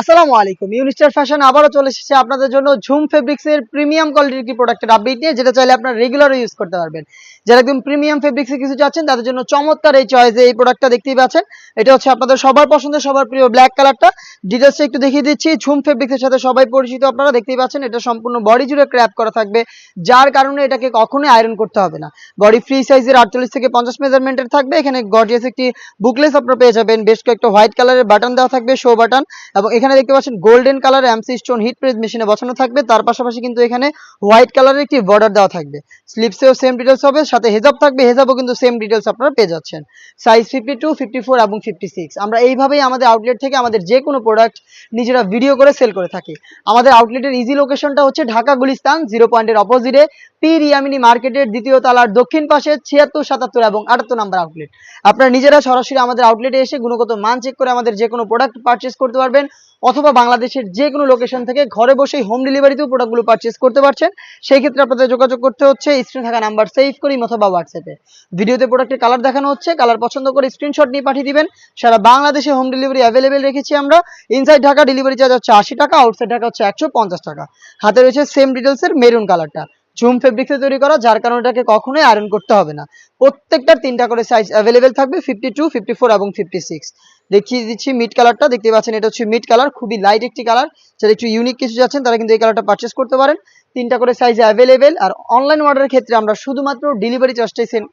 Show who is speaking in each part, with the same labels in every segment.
Speaker 1: আসসালামু আলাইকুম। ইউনিস্টার ফ্যাশন আবারও চলে এসেছে আপনাদের জন্য ঝুম ফেব্রিক্স এর প্রিমিয়াম কোয়ালিটির কি প্রোডাক্টের আপডেট নিয়ে, যেটা চাইলে আপনারা রেগুলার ইউজ করতে পারবেন। যারা একদম প্রিমিয়াম ফেব্রিক্সে কিছু চাচ্ছেন, তাদের জন্য চমৎকার এই চয়েসে এই প্রোডাক্টটা দেখতেই পাচ্ছেন। এটা হচ্ছে আপনাদের সবার পছন্দের, সবার প্রিয় ব্ল্যাক কালারটা ডিটেলসটা একটু দেখিয়ে দিচ্ছি। ঝুম ফেব্রিক্সের সাথে সবাই পরিচিত আপনারা, দেখতেই পাচ্ছেন এটা সম্পূর্ণ বডি জুড়ে ক্র্যাপ করা থাকবে, যার কারণে এটাকে কখনোই আয়রন করতে হবে না। বডি ফ্রি সাইজের আটচল্লিশ থেকে পঞ্চাশ মেজারমেন্টের থাকবে। এখানে গর্জিয়াস একটি বুকলেস আপনারা পেয়ে যাবেন। বেশ কয়েকটা হোয়াইট কালারের বাটন দেওয়া থাকবে শো বাটন এবং এখানে দেখতে পাচ্ছেন golden colour MC stone heat press মেশিনে বসানো থাকবে। তার পাশাপাশি কিন্তু এখানে হোয়াইট কালারের একটি বর্ডার দেওয়া থাকবে। স্লিপসেও সেম ডিটেলস হবে, সাথে হেজাব থাকবে। হেজাবও কিন্তু সেম ডিটেলস আপনারা পেয়ে যাচ্ছেন। Size fifty two fifty four এবং ফিফটি সিক্স আমরা এইভাবেই আমাদের আউটলেট থেকে আমাদের যে কোনো প্রোডাক্ট নিজেরা ভিডিও করে সেল করে থাকি। আমাদের আউটলেটের ইজি লোকেশনটা হচ্ছে ঢাকা গুলিস্তান জিরো পয়েন্টের অপোজিটে পি রিয়ামিনি মার্কেটের দ্বিতীয় তালার দক্ষিণ পাশে, ছিয়াত্তর, সাতাত্তর এবং আটাত্তর নাম্বার আউটলেট আপনারা নিজেরা সরাসরি আমাদের আউটলেটে এসে গুণগত মান চেক করে আমাদের যে কোনো প্রোডাক্ট পারচেস করতে পারবেন। অথবা বাংলাদেশের যে কোনো লোকেশন থেকে ঘরে বসেই হোম ডেলিভারিতেও প্রোডাক্টগুলো পারচেস করতে পারছেন, সেই ক্ষেত্রে আপনাদের যোগাযোগ করতে হচ্ছে স্ক্রিনে থাকা নাম্বার সেভ করি অথবা হোয়াটসঅ্যাপে ভিডিওতে প্রোডাক্টের কালার দেখানো হচ্ছে কালার পছন্দ করে স্ক্রিনশট নিয়ে পাঠিয়ে দিবেন। সারা বাংলাদেশে হোম ডেলিভারি অ্যাভেলেবেল রেখেছি আমরা। ইনসাইড ঢাকা ডেলিভারি চার্জ হচ্ছে আশি টাকা আউটসাইড ঢাকা হচ্ছে একশো পঞ্চাশ টাকা। হাতে রয়েছে সেম ডিটেলসের মেরুন কালারটা ঝুম ফেব্রিক্সে তৈরি করা, যার কারণে এটাকে কখনোই আয়রন করতে হবে না। প্রত্যেকটার তিনটা করে সাইজ অ্যাভেলেবেল থাকবে ফিফটি টু ফিফটি ফোর এবং ফিফটি সিক্স দেখিয়ে দিচ্ছি মিড কালারটা দেখতে পাচ্ছেন এটা হচ্ছে মিড কালার খুবই লাইট একটি কালার যারা একটু ইউনিক কিছু যাচ্ছেন তারা কিন্তু এই কালারটা পারচেস করতে পারেন। তিনটা করে সাইজ অ্যাভেলেবেল আর অনলাইন অর্ডারের ক্ষেত্রে আমরা শুধুমাত্র ডেলিভারি চার্জটাই সেন্ড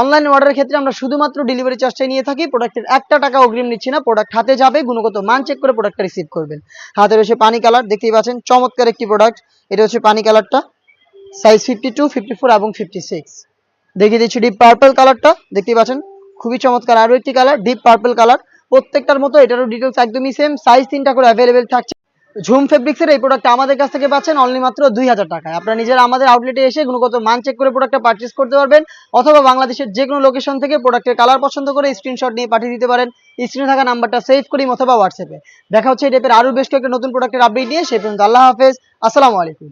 Speaker 1: অনলাইন অর্ডারের ক্ষেত্রে আমরা শুধুমাত্র ডেলিভারি চার্জটাই নিয়ে থাকি। প্রোডাক্টের একটা টাকা অগ্রিম নিচ্ছি না প্রোডাক্ট হাতে যাবে, গুণগত মান চেক করে প্রোডাক্টটা রিসিভ করবেন। হাতে রয়েছে পানি কালার দেখতেই পাচ্ছেন, চমৎকার একটি প্রোডাক্ট এটা হচ্ছে পানি কালারটা size fifty two fifty four এবং ফিফটি সিক্স দেখিয়ে দিচ্ছি ডিপ পার্পল কালারটা দেখতে পাচ্ছেন? খুবই চমৎকার, আরও একটি কালার ডিপ পার্পল কালার প্রত্যেকটার মতো এটারও ডিটেলস একদমই সেম সাইজ তিনটা করে অ্যাভেলেবেল থাকছে। ঝুম ফেব্রিক্সের এই প্রোডাক্টটা আমাদের কাছ থেকে পাচ্ছেন অনলি মাত্র দুই হাজার টাকায়। আপনারা নিজেরা আমাদের আউটলেটে এসে গুণগত মান চেক করে প্রোডাক্টটা পারচেস করতে পারবেন, অথবা বাংলাদেশের যে কোনো লোকেশন থেকে প্রোডাক্টের কালার পছন্দ করে স্ক্রিনশট নিয়ে পাঠিয়ে দিতে পারেন। স্ক্রিনে থাকা নাম্বারটা সেভ করি অথবা হোয়াটসঅ্যাপে দেখা হচ্ছে এই টাইপের আরও বেশ কয়েকটা নতুন প্রোডাক্টের আপডেট নিয়ে। সেই পর্যন্ত আল্লাহ হাফেজ। আসসালামু আলাইকুম।